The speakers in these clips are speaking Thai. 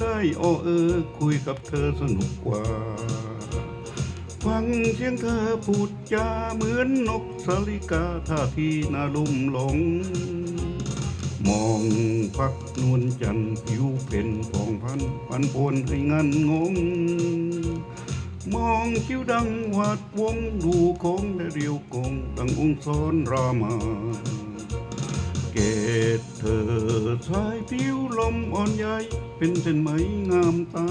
ได้อ้อเออ คุยกับเธอสนุกกว่า ฟังเสียงเธอพูดจาเหมือนนกสาลิกาท่าทีน่าลุ่มหลง มองพักนวลจันทร์ผิวเป็นพองพันพันโพนให้งันงง มองคิ้วดังหวาดวงดูโค้งและเรียวกงดังองค์สอนรามา เกตเธอชายผิวลมอ่อนใยเป็นเส้นไหมงามตา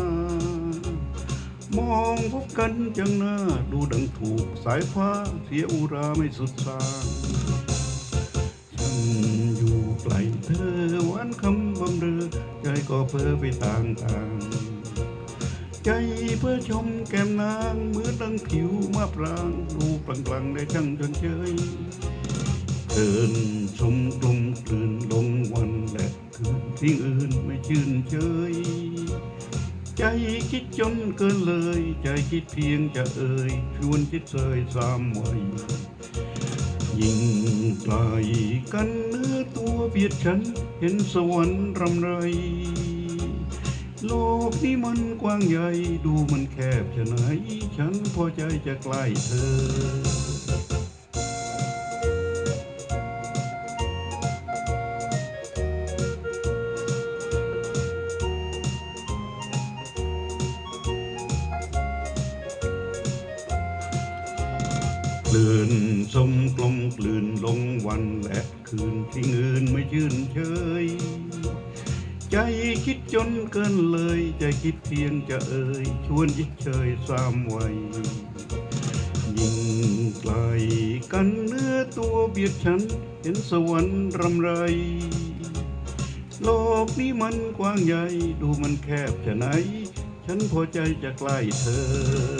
มองพบกันจังหน้าดูดังถูกสายฟ้าเสียอุราไม่สุดสางฉันอยู่ไกลเธอหวานคำบำเรอใจก็เพ้อไปต่างทางใจเพื่อชมแก้มนางเหมือนดังผิวมาปราง ดูปลังปลังๆได้ช่างจนเชย เดินชมกลมกลืนลงวันและคืนทิ้งอื่นไม่ชื่นเชย ใจคิดจนเกินเลย ใจคิดเพียงจะเอ่ยชวนจิตเสยสามวัยยิ่งไกลกันเนื้อตัวเบียดฉันเห็นสวรรค์รำไร โลกนี้มันกว้างใหญ่ดูมันแคบจะไหน ฉันพอใจจะใกล้เธอ ลื่นสมกลมกลืนลงวันและคืนที่เงินไม่ชื่นเชยใจคิดจนเกินเลยใจคิดเพียงจะเอ่ยชวนยิดเชยสามวัยยิ่งไกลกันเนื้อตัวเบียดฉันเห็นสวรรค์รำไร โลกนี้มันกว้างใหญ่ดูมันแคบจะไหน ฉันพอใจจะใกล้เธอ